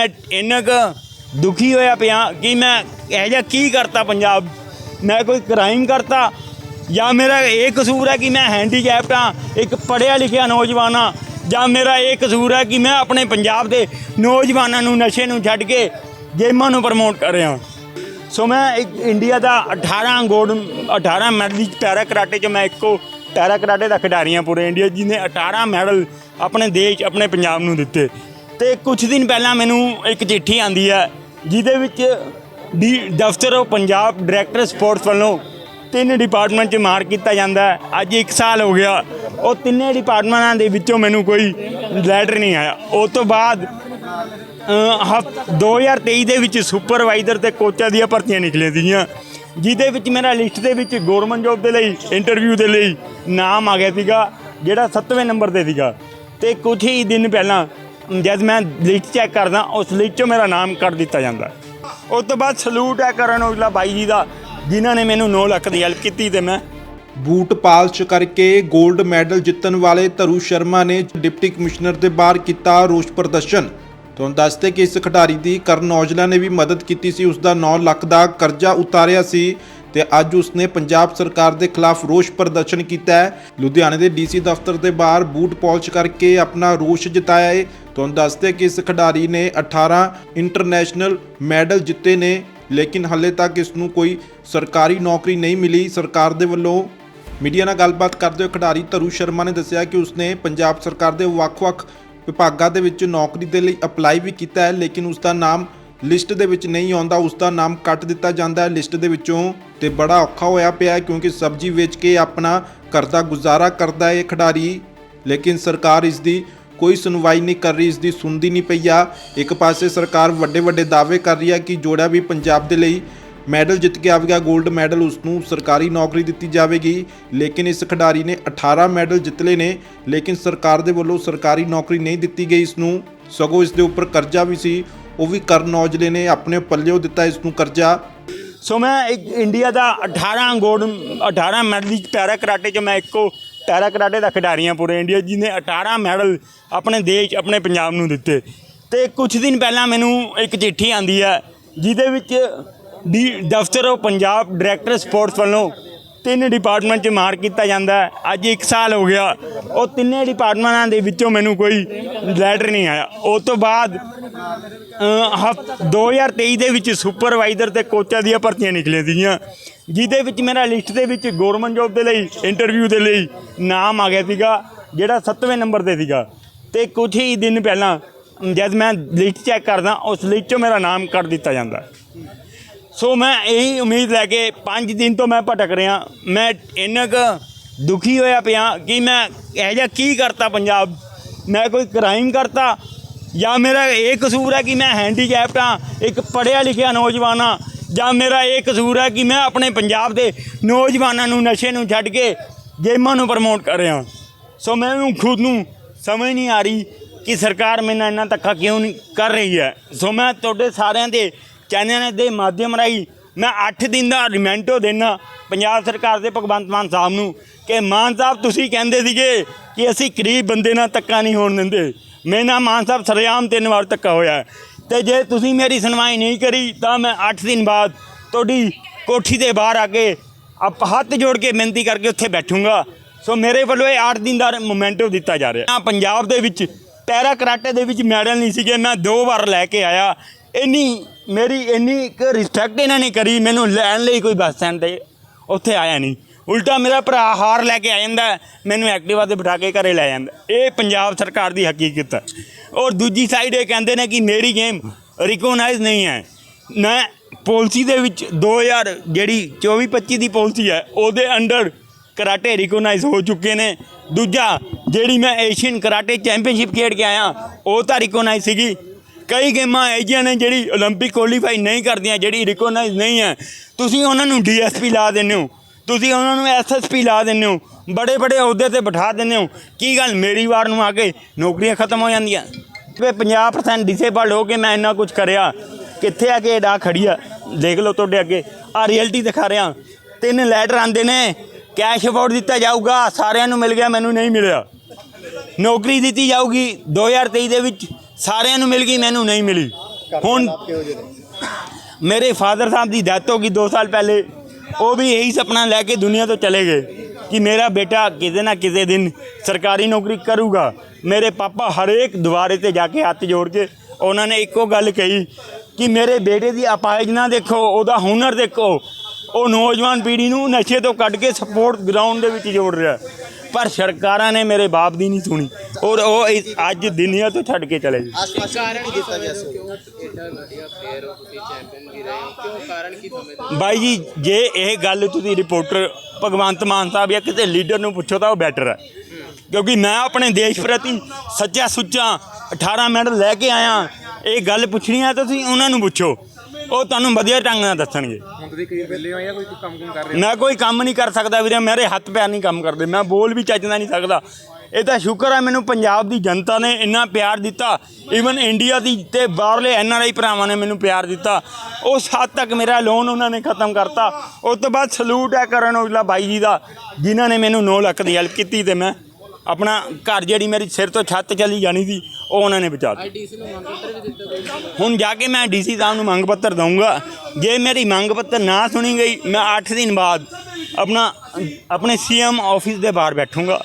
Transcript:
ਮੈਂ ਇੰਨਾ ਕੁ ਦੁਖੀ ਹੋਇਆ ਪਿਆ ਕਿ ਮੈਂ ਇਹ ਜਿਹਾ ਕੀ ਕਰਤਾ ਪੰਜਾਬ? ਮੈਂ ਕੋਈ ਕ੍ਰਾਈਮ ਕਰਤਾ ਜਾਂ ਮੇਰਾ ਇਹ ਕਸੂਰ ਹੈ ਕਿ ਮੈਂ ਹੈਂਡੀਕੈਪਟ ਹਾਂ, ਇੱਕ ਪੜ੍ਹਿਆ ਲਿਖਿਆ ਨੌਜਵਾਨ ਹਾਂ, ਜਾਂ ਮੇਰਾ ਇਹ ਕਸੂਰ ਹੈ ਕਿ ਮੈਂ ਆਪਣੇ ਪੰਜਾਬ ਦੇ ਨੌਜਵਾਨਾਂ ਨੂੰ ਨਸ਼ੇ ਨੂੰ ਛੱਡ ਕੇ ਗੇਮਾਂ ਨੂੰ ਪ੍ਰਮੋਟ ਕਰ ਰਿਹਾ ਸੋ ਮੈਂ ਇੱਕ ਇੰਡੀਆ ਦਾ 18 ਗੋਲਡ 18 ਮੈਡਲ ਪੈਰਾ ਕਰਾਟੇ ਚ ਮੈਂ ਇੱਕੋ ਪੈਰਾ ਕਰਾਟੇ ਦਾ ਖਿਡਾਰੀ ਹਾਂ ਪੂਰੇ ਇੰਡੀਆ, ਜਿਹਨੇ 18 ਮੈਡਲ ਆਪਣੇ ਦੇਸ਼, ਆਪਣੇ ਪੰਜਾਬ ਨੂੰ ਦਿੱਤੇ। ਤੇ ਕੁਝ ਦਿਨ ਪਹਿਲਾਂ ਮੈਨੂੰ ਇੱਕ ਚਿੱਠੀ ਆਂਦੀ ਹੈ ਜਿਹਦੇ ਵਿੱਚ ਡੀ ਦਫ਼ਤਰ ਆਫ ਪੰਜਾਬ ਡਾਇਰੈਕਟਰ ਸਪੋਰਟਸ ਵੱਲੋਂ ਤਿੰਨ ਡਿਪਾਰਟਮੈਂਟ 'ਚ ਮਾਰ ਕੀਤਾ ਜਾਂਦਾ ਹੈ। ਅੱਜ 1 ਸਾਲ ਹੋ ਗਿਆ ਉਹ ਤਿੰਨੇ ਡਿਪਾਰਟਮੈਂਟਾਂ ਦੇ ਵਿੱਚੋਂ ਮੈਨੂੰ ਕੋਈ ਲੈਟਰ ਨਹੀਂ ਆਇਆ। ਉਸ ਤੋਂ ਬਾਅਦ ਅ, ਹਫ 2023 ਦੇ ਵਿੱਚ ਸੁਪਰਵਾਈਜ਼ਰ ਤੇ ਕੋਚਾਂ ਦੀਆਂ ਭਰਤੀਆਂ ਨਿਕਲੀਆਂ ਸੀਗੀਆਂ ਜਿਹਦੇ ਵਿੱਚ ਮੇਰਾ ਲਿਸਟ ਦੇ ਵਿੱਚ ਗਵਰਨਮੈਂਟ ਜੋਬ ਦੇ ਲਈ ਇੰਟਰਵਿਊ ਦੇ ਲਈ ਨਾਮ ਆ ਗਿਆ ਸੀਗਾ ਜਿਹੜਾ 7ਵੇਂ ਨੰਬਰ ਤੇ ਸੀਗਾ। ਤੇ ਕੁਝ ਹੀ ਦਿਨ ਪਹਿਲਾਂ ਜਦ ਮੈਂ ਲਿਸਟ ਚੈੱਕ ਕਰਦਾ, ਉਸ ਲਿਸਟ 'ਚੋਂ ਮੇਰਾ ਨਾਮ ਕੱਢ ਦਿੱਤਾ ਜਾਂਦਾ। ਉਸ ਤੋਂ ਬਾਅਦ ਸਲੂਟ ਹੈ ਕਰਨ ਔਜਲਾ ਬਾਈ ਜੀ ਦਾ, ਜਿਨ੍ਹਾਂ ਨੇ ਮੈਨੂੰ 9 ਲੱਖ ਦੀ ਹੈਲਪ ਕੀਤੀ ਤੇ ਮੈਂ ਬੂਟ ਪਾਲਸ਼ ਕਰਕੇ 골ਡ ਮੈਡਲ ਜਿੱਤਣ ਵਾਲੇ ਧਰੂ ਸ਼ਰਮਾ ਨੇ ਡਿਪਟੀ ਕਮਿਸ਼ਨਰ ਦੇ ਬਾਹਰ ਕੀਤਾ ਰੋਸ ਪ੍ਰਦਰਸ਼ਨ। ਤੁਹਾਨੂੰ ਦੱਸਦੇ ਕਿ ਇਸ ਖਿਡਾਰੀ ਦੀ ਕਰਨ ਔਜਲਾ ਨੇ ਵੀ ਮਦਦ ਕੀਤੀ ਸੀ, ਉਸ ਦਾ 9 ਲੱਖ ਦਾ ਕਰਜ਼ਾ ਉਤਾਰਿਆ ਸੀ। ਤੇ ਅੱਜ ਉਸਨੇ ਪੰਜਾਬ ਸਰਕਾਰ ਦੇ ਖਿਲਾਫ ਰੋਸ ਪ੍ਰਦਰਸ਼ਨ ਕੀਤਾ ਹੈ। ਲੁਧਿਆਣੇ ਦੇ ਡੀਸੀ ਦਫ਼ਤਰ ਦੇ ਬਾਹਰ ਬੂਟ ਪਾਲਿਸ਼ ਕਰਕੇ ਆਪਣਾ ਰੋਸ ਜਤਾਇਆ ਹੈ ਤੁਹਾਨੂੰ ਦੱਸਦੇ ਕਿ ਇਸ ਖਿਡਾਰੀ ਨੇ 18 ਇੰਟਰਨੈਸ਼ਨਲ ਮੈਡਲ ਜਿੱਤੇ ਨੇ, ਲੇਕਿਨ ਹਾਲੇ ਤੱਕ ਇਸ ਨੂੰ ਕੋਈ ਸਰਕਾਰੀ ਨੌਕਰੀ ਨਹੀਂ ਮਿਲੀ। ਸਰਕਾਰ ਦੇ ਵੱਲੋਂ ਮੀਡੀਆ ਨਾਲ ਗੱਲਬਾਤ ਕਰਦੇ ਹੋਏ ਖਿਡਾਰੀ ਧਰੂ ਸ਼ਰਮਾ ਨੇ ਦੱਸਿਆ ਕਿ ਉਸਨੇ ਪੰਜਾਬ ਸਰਕਾਰ ਦੇ ਵੱਖ-ਵੱਖ ਵਿਭਾਗਾਂ ਦੇ ਵਿੱਚ ਨੌਕਰੀ ਦੇ ਲਈ ਅਪਲਾਈ ਵੀ ਕੀਤਾ ਹੈ, ਲੇਕਿਨ ਉਸ ਦਾ ਨਾਮ ਲਿਸਟ ਦੇ ਵਿੱਚ ਨਹੀਂ ਆਉਂਦਾ। ਉਸ ਦਾ ਨਾਮ ਕੱਟ ਦਿੱਤਾ ਜਾਂਦਾ ਹੈ। ਲਿਸਟ ਦੇ ਵਿੱਚੋਂ ਤੇ ਬੜਾ ਔਖਾ ਹੋਇਆ ਪਿਆ ਹੈ ਕਿਉਂਕਿ ਸਬਜ਼ੀ ਵੇਚ ਕੇ ਆਪਣਾ ਘਰ ਦਾ ਗੁਜ਼ਾਰਾ ਕਰਦਾ ਹੈ ਇਹ ਖਿਡਾਰੀ। ਲੇਕਿਨ ਸਰਕਾਰ ਇਸ ਦੀ ਕੋਈ ਸੁਣਵਾਈ ਨਹੀਂ ਕਰ ਰਹੀ, ਇਸ ਦੀ ਸੁਣਦੀ ਨਹੀਂ ਪਈ ਆ। ਇੱਕ ਪਾਸੇ ਸਰਕਾਰ ਵੱਡੇ ਵੱਡੇ ਦਾਅਵੇ ਕਰ ਰਹੀ ਹੈ ਕਿ ਜੋੜਾ ਵੀ ਪੰਜਾਬ ਦੇ ਲਈ ਮੈਡਲ ਜਿੱਤ ਕੇ ਆਵੇਗਾ 골ਡ ਮੈਡਲ ਉਸ ਨੂੰ ਸਰਕਾਰੀ ਨੌਕਰੀ ਦਿੱਤੀ ਜਾਵੇਗੀ। ਲੇਕਿਨ ਇਸ ਖਿਡਾਰੀ ਨੇ 18 ਮੈਡਲ ਜਿੱਤ ਲਏ ਨੇ, ਲੇਕਿਨ ਸਰਕਾਰ ਦੇ ਵੱਲੋਂ ਸਰਕਾਰੀ ਨੌਕਰੀ ਨਹੀਂ ਦਿੱਤੀ ਗਈ ਇਸ ਨੂੰ। ਸਗੋਂ ਇਸ ਦੇ ਉੱਪਰ ਕਰਜ਼ਾ ਵੀ ਸੀ, ਉਹ ਵੀ ਕਰਨ ਔਜਲੇ ਨੇ, ਆਪਣੇ ਪੱਲਿਓ ਦਿੱਤਾ ਇਸ ਨੂੰ ਕਰਜ਼ਾ। ਸੋ ਮੈਂ ਇੱਕ ਇੰਡੀਆ ਦਾ 18 ਗੋਲਡ 18 ਮੈਡਲ ਪੈਰਾ ਕਰਾਟੇ ਚ ਮੈਂ ਇੱਕੋ ਪੈਰਾ ਕਰਾਟੇ ਦਾ ਖਿਡਾਰੀ ਹਾਂ ਪੂਰੇ ਇੰਡੀਆ ਜਿਹਨੇ 18 ਮੈਡਲ ਆਪਣੇ ਦੇਸ਼ ਆਪਣੇ ਪੰਜਾਬ ਨੂੰ ਦਿੱਤੇ। ਤੇ ਕੁਝ ਦਿਨ ਪਹਿਲਾਂ ਮੈਨੂੰ ਇੱਕ ਚਿੱਠੀ ਆਂਦੀ ਹੈ, ਜਿਹਦੇ ਵਿੱਚ ਡੀ, ਦਫ਼ਤਰ ਆਫ ਪੰਜਾਬ ਡਾਇਰੈਕਟਰ ਸਪੋਰਟਸ ਵੱਲੋਂ ਤਿੰਨ ਡਿਪਾਰਟਮੈਂਟ 'ਚ ਮਾਰ ਕੀਤਾ ਜਾਂਦਾ ਅੱਜ 1 ਸਾਲ ਹੋ ਗਿਆ। ਉਹ ਤਿੰਨੇ ਡਿਪਾਰਟਮੈਂਟਾਂ ਦੇ ਵਿੱਚੋਂ ਮੈਨੂੰ ਕੋਈ ਲੈਟਰ ਨਹੀਂ ਆਇਆ। ਉਸ ਤੋਂ ਬਾਅਦ ਅ, ਹਫ 2023 ਦੇ ਵਿੱਚ ਸੁਪਰਵਾਈਜ਼ਰ ਤੇ ਕੋਚਾਂ ਦੀਆਂ ਭਰਤੀਆਂ ਨਿਕਲੀਆਂ ਸੀਗੀਆਂ। ਜਿਹਦੇ ਵਿੱਚ ਮੇਰਾ ਲਿਸਟ ਦੇ ਵਿੱਚ ਗਵਰਨਮੈਂਟ ਜੋਬ ਦੇ ਲਈ ਇੰਟਰਵਿਊ ਦੇ ਲਈ ਨਾਮ ਆ ਗਿਆ ਸੀਗਾ ਜਿਹੜਾ 7ਵੇਂ ਨੰਬਰ ਤੇ ਸੀਗਾ। ਤੇ ਕੁਝ ਹੀ ਦਿਨ ਪਹਿਲਾਂ ਜਦ ਮੈਂ ਲਿਸਟ ਚੈੱਕ ਕਰਦਾ ਉਸ ਲਿਸਟ 'ਚੋਂ ਮੇਰਾ ਨਾਮ ਕੱਢ ਦਿੱਤਾ ਜਾਂਦਾ। ਸੋ ਮੈਂ ਇਹੀ ਉਮੀਦ ਲੈ ਕੇ 5 ਦਿਨ ਤੋਂ ਮੈਂ ਭਟਕ ਰਿਹਾ। ਮੈਂ ਇੰਨਾ ਕੁ ਦੁਖੀ ਹੋਇਆ ਪਿਆ ਕਿ ਮੈਂ ਇਹ ਜਿਹਾ ਕੀ ਕਰਤਾ ਪੰਜਾਬ? ਮੈਂ ਕੋਈ ਕ੍ਰਾਈਮ ਕਰਤਾ ਜਾਂ ਮੇਰਾ ਇਹ ਕਸੂਰ ਹੈ ਕਿ ਮੈਂ ਹੈਂਡੀਕੈਪਟ ਹਾਂ, ਇੱਕ ਪੜ੍ਹਿਆ ਲਿਖਿਆ ਨੌਜਵਾਨ ਹਾਂ, ਜਾਂ ਮੇਰਾ ਇਹ ਕਸੂਰ ਹੈ ਕਿ ਮੈਂ ਆਪਣੇ ਪੰਜਾਬ ਦੇ ਨੌਜਵਾਨਾਂ ਨੂੰ, ਨਸ਼ੇ ਨੂੰ ਛੱਡ ਕੇ ਗੇਮਾਂ ਨੂੰ ਪ੍ਰਮੋਟ ਕਰ ਰਿਹਾ ਸੋ ਮੈਨੂੰ ਖੁਦ ਨੂੰ ਸਮਝ ਨਹੀਂ ਆ ਰਹੀ ਕਿ ਸਰਕਾਰ ਮੇਰੇ ਨਾਲ ਇੰਨਾ ਧੱਕਾ ਕਿਉਂ ਨਹੀਂ ਕਰ ਰਹੀ ਹੈ। ਸੋ ਮੈਂ ਤੁਹਾਡੇ ਸਾਰਿਆਂ ਦੇ ਚੈਨਲ ਦੇ ਮਾਧਿਅਮ ਰਾਹੀਂ ਮੈਂ 8 ਦਿਨ ਦਾ ਰਿਮੈਂਟੋ ਦੇਣਾ ਪੰਜਾਬ ਸਰਕਾਰ ਦੇ ਭਗਵੰਤ ਮਾਨ ਸਾਹਿਬ ਨੂੰ ਕਿ ਮਾਨ ਸਾਹਿਬ ਤੁਸੀਂ ਕਹਿੰਦੇ ਸੀਗੇ ਕਿ ਅਸੀਂ ਗਰੀਬ ਬੰਦੇ ਨਾਲ ਧੱਕਾ ਨਹੀਂ ਹੋਣ ਦਿੰਦੇ। ਮੇਰੇ ਨਾਲ ਮਾਨ ਸਾਹਿਬ ਸਰੇਆਮ ਤਿੰਨ ਵਾਰ ਧੱਕਾ ਹੋਇਆ ਹੈ। ਤੇ ਜੇ ਤੁਸੀਂ ਮੇਰੀ ਸੁਣਵਾਈ ਨਹੀਂ ਕਰੀ ਤਾਂ ਮੈਂ 8 ਦਿਨ ਬਾਅਦ ਤੁਹਾਡੀ ਕੋਠੀ ਦੇ ਬਾਹਰ ਆ ਕੇ ਆਪ ਹੱਥ ਜੋੜ ਕੇ ਬੇਨਤੀ ਕਰਕੇ ਉੱਥੇ ਬੈਠੂੰਗਾ। ਸੋ ਮੇਰੇ ਵੱਲੋਂ ਇਹ 8 ਦਿਨ ਦਾ ਮੋਮੈਂਟੋ ਦਿੱਤਾ ਜਾ ਰਿਹਾ। ਪੰਜਾਬ ਦੇ ਵਿੱਚ ਪੈਰਾ ਕਰਾਟੇ ਦੇ ਵਿੱਚ ਮੈਡਲ ਨਹੀਂ ਸੀਗੇ, ਮੈਂ ਦੋ ਵਾਰ ਲੈ ਕੇ ਆਇਆ। ਇੰਨੀ ਮੇਰੀ ਇੰਨੀ ਇੱਕ ਰਿਸਪੈਕਟ ਇਹਨਾਂ ਨੇ ਕਰੀ, ਮੈਨੂੰ ਲੈਣ ਲਈ ਕੋਈ ਬੱਸ ਸਟੈਂਡ ਤੇ ਉੱਥੇ ਆਇਆ ਨਹੀਂ। ਉਲਟਾ ਮੇਰਾ ਭਰਾ ਹਾਰ ਲੈ ਕੇ ਆ ਜਾਂਦਾ, ਮੈਨੂੰ ਐਕਟਿਵਾ ਤੇ ਬਿਠਾ ਕੇ ਘਰੇ ਲੈ ਜਾਂਦਾ। ਇਹ ਪੰਜਾਬ ਸਰਕਾਰ ਦੀ ਹਕੀਕਤ ਹੈ। ਔਰ ਦੂਜੀ ਸਾਈਡ ਇਹ ਕਹਿੰਦੇ ਨੇ ਕਿ ਮੇਰੀ ਗੇਮ ਰਿਕੋਗਨਾਈਜ਼ ਨਹੀਂ ਹੈ। ਮੈਂ ਪਾਲਿਸੀ ਦੇ ਵਿੱਚ 2000 ਜਿਹੜੀ 24 25 ਦੀ ਪਾਲਿਸੀ ਹੈ, ਉਹਦੇ ਅੰਡਰ ਕਰਾਟੇ ਰਿਕੋਗਨਾਈਜ਼ ਹੋ ਚੁੱਕੇ ਨੇ ਦੂਜਾ ਜਿਹੜੀ ਮੈਂ ਏਸ਼ੀਅਨ ਕਰਾਟੇ ਚੈਂਪੀਅਨਸ਼ਿਪ ਖੇਡ ਕੇ ਆਇਆ ਉਹ ਤਾਂ ਰਿਕੋਗਨਾਈਜ਼ ਸੀਗੀ ਕਈ ਗੇਮਾਂ ਐਜੀਆਂ ਨੇ ਜਿਹੜੀ 올림픽 ਕੁਆਲੀਫਾਈ ਨਹੀਂ ਕਰਦੀਆਂ ਜਿਹੜੀ ਰਿਕੋਗਨਾਈਜ਼ ਨਹੀਂ ਹੈ ਤੁਸੀਂ ਉਹਨਾਂ ਨੂੰ ਡੀਐਸਪੀ ਲਾ ਦਿੰਦੇ ਹੋ ਤੁਸੀਂ ਉਹਨਾਂ ਨੂੰ ਐਸਐਸਪੀ ਲਾ ਦਿੰਦੇ ਹੋ ਬੜੇ ਬੜੇ ਅਹੁਦੇ ਤੇ ਬਿਠਾ ਦਿੰਦੇ ਹੋ ਕੀ ਗੱਲ ਮੇਰੀ ਵਾਰ ਨੂੰ ਆ ਕੇ ਨੌਕਰੀਆਂ ਖਤਮ ਹੋ ਜਾਂਦੀਆਂ ਵੇ 50% ਡਿਸੇਬਲਡ ਹੋ ਕੇ ਮੈਂ ਇੰਨਾ ਕੁਝ ਕਰਿਆ ਕਿੱਥੇ ਆ ਕੇ ਡਾ ਖੜੀ ਆ ਦੇਖ ਲਓ ਤੁਹਾਡੇ ਅੱਗੇ ਆ ਰਿਐਲਿਟੀ ਦਿਖਾ ਰਿਹਾ ਤਿੰਨ ਲੈਟਰ ਆਂਦੇ ਨੇ ਕੈਸ਼ ਅਵਾਰਡ ਦਿੱਤਾ ਜਾਊਗਾ, ਸਾਰਿਆਂ ਨੂੰ ਮਿਲ ਗਿਆ, ਮੈਨੂੰ ਨਹੀਂ ਮਿਲਿਆ। ਨੌਕਰੀ ਦਿੱਤੀ ਜਾਊਗੀ 2023 ਦੇ ਵਿੱਚ ਸਾਰਿਆਂ ਨੂੰ ਮਿਲ ਗਈ, ਮੈਨੂੰ ਨਹੀਂ ਮਿਲੀ। ਹੁਣ ਮੇਰੇ ਫਾਦਰ ਸਾਹਿਬ ਦੀ ਡੈਥ ਹੋ ਗਈ 2 ਸਾਲ ਪਹਿਲੇ, ਉਹ ਵੀ ਇਹੀ ਸੁਪਨਾ ਲੈ ਕੇ ਦੁਨੀਆ ਤੋਂ ਚਲੇ ਗਏ ਕਿ ਮੇਰਾ ਬੇਟਾ ਕਿਤੇ ਨਾ ਕਿਤੇ ਦਿਨ ਸਰਕਾਰੀ ਨੌਕਰੀ ਕਰੂਗਾ। ਮੇਰੇ ਪਾਪਾ ਹਰੇਕ ਦੁਆਰੇ ਤੇ ਜਾ ਕੇ ਹੱਥ ਜੋੜ ਕੇ ਉਹਨਾਂ ਨੇ ਇੱਕੋ ਗੱਲ ਕਹੀ ਕਿ ਮੇਰੇ ਬੇਟੇ ਦੀ ਅਪਾਇਜ ਨਾ ਦੇਖੋ, ਉਹਦਾ ਹੁਨਰ ਦੇਖੋ ਉਹ ਨੌਜਵਾਨ ਪੀੜ੍ਹੀ ਨੂੰ ਨਸ਼ੇ ਤੋਂ ਕੱਢ ਕੇ ਸਪੋਰਟ ਗਰਾਊਂਡ ਦੇ ਵਿੱਚ ਜੋੜ ਰਿਹਾ ਪਰ ਸਰਕਾਰਾਂ ਨੇ ਮੇਰੇ ਬਾਪ ਦੀ ਨਹੀਂ ਸੁਣੀ। ਔਰ ਉਹ ਇਸ- ਅੱਜ ਦੁਨੀਆ ਤੋਂ ਛੱਡ ਕੇ ਚਲੇ ਗਏ। ਕਾਰਨ ਕੀ ਸਮਝਦੇ ਹੋ ਕਿਉਂ ਐਡਾ ਵਧੀਆ ਪਲੇਅਰ ਹੋ? ਤੁਸੀਂ ਚੈਂਪੀਅਨ ਵੀ ਰਹੇ ਹੋ। ਕਿਉਂ ਕਾਰਨ ਕੀ ਸਮਝਦੇ ਹੋ? ਬਾਈ ਜੀ ਜੇ ਇਹ ਗੱਲ ਤੁਸੀਂ ਰਿਪੋਰਟਰ ਭਗਵੰਤ ਮਾਨ ਸਾਹਿਬ ਜਾਂ ਕਿਸੇ ਲੀਡਰ ਨੂੰ ਪੁੱਛੋ ਤਾਂ ਉਹ ਬੈਟਰ ਹੈ। ਕਿਉਂਕਿ ਮੈਂ ਆਪਣੇ ਦੇਸ਼ ਪ੍ਰਤੀ ਸੱਚਾ ਸੁੱਚਾ 18 ਮੈਡਲ ਲੈ ਕੇ ਆਇਆ। ਇਹ ਗੱਲ ਪੁੱਛਣੀ ਹੈ ਤਾਂ ਤੁਸੀਂ ਉਹਨਾਂ ਨੂੰ ਪੁੱਛੋ। ਉਹ ਤੁਹਾਨੂੰ ਵਧੀਆ ਢੰਗ ਨਾਲ ਦੱਸਣਗੇ। ਹੁਣ ਤੁਸੀਂ ਕਈ ਵਿਹਲੇ ਹੋ ਜਾਂ ਕੋਈ ਕੰਮ ਕੁਮ ਕਰ ਰਹੇ ਮੈਂ ਕੋਈ ਕੰਮ ਨਹੀਂ ਕਰ ਸਕਦਾ ਵੀਰੇ ਮੇਰੇ ਹੱਥ ਪੈਰ ਨਹੀਂ ਕੰਮ ਕਰਦੇ ਮੈਂ ਬੋਲ ਵੀ ਚੱਜਦਾ ਨਹੀਂ ਸਕਦਾ। ਇਹ ਤਾਂ ਸ਼ੁਕਰ ਹੈ ਮੈਨੂੰ ਪੰਜਾਬ ਦੀ ਜਨਤਾ ਨੇ ਇੰਨਾ ਪਿਆਰ ਦਿੱਤਾ ਈਵਨ ਇੰਡੀਆ ਦੀ ਤੇ ਬਾਹਰਲੇ ਐਨ ਆਰ ਆਈ ਭਰਾਵਾਂ ਨੇ ਮੈਨੂੰ ਪਿਆਰ ਦਿੱਤਾ। ਉਸ ਹੱਦ ਤੱਕ ਮੇਰਾ ਲੋਨ ਉਹਨਾਂ ਨੇ ਖਤਮ ਕਰਤਾ। ਉਸ ਤੋਂ ਬਾਅਦ ਸਲੂਟ ਹੈ ਕਰਨ ਔਜਲਾ ਬਾਈ ਜੀ ਦਾ ਜਿਨ੍ਹਾਂ ਨੇ ਮੈਨੂੰ 9 ਲੱਖ ਦੀ ਹੈਲਪ ਕੀਤੀ ਤੇ ਮੈਂ ਆਪਣਾ ਘਰ ਜਿਹੜੀ ਮੇਰੀ ਸਿਰ ਤੋਂ ਛੱਤ ਚਲੀ ਜਾਣੀ ਸੀ ਉਹ ਉਹਨਾਂ ਨੇ ਬਚਾਤੀ ਡੀਸੀ ਨੂੰ ਮੰਗ ਪੱਤਰ ਵੀ ਦਿੱਤਾ ਕੋਈ ਹੁਣ ਜਾ ਕੇ ਮੈਂ ਡੀਸੀ ਸਾਹਿਬ ਨੂੰ ਮੰਗ ਪੱਤਰ ਦਊਂਗਾ। ਜੇ ਮੇਰੀ ਮੰਗ ਪੱਤਰ ਨਾ ਸੁਣੀ ਗਈ ਮੈਂ 8 ਦਿਨ ਬਾਅਦ ਆਪਣਾ ਆਪਣੇ ਸੀਐਮ ਆਫਿਸ ਦੇ ਬਾਹਰ ਬੈਠੂੰਗਾ।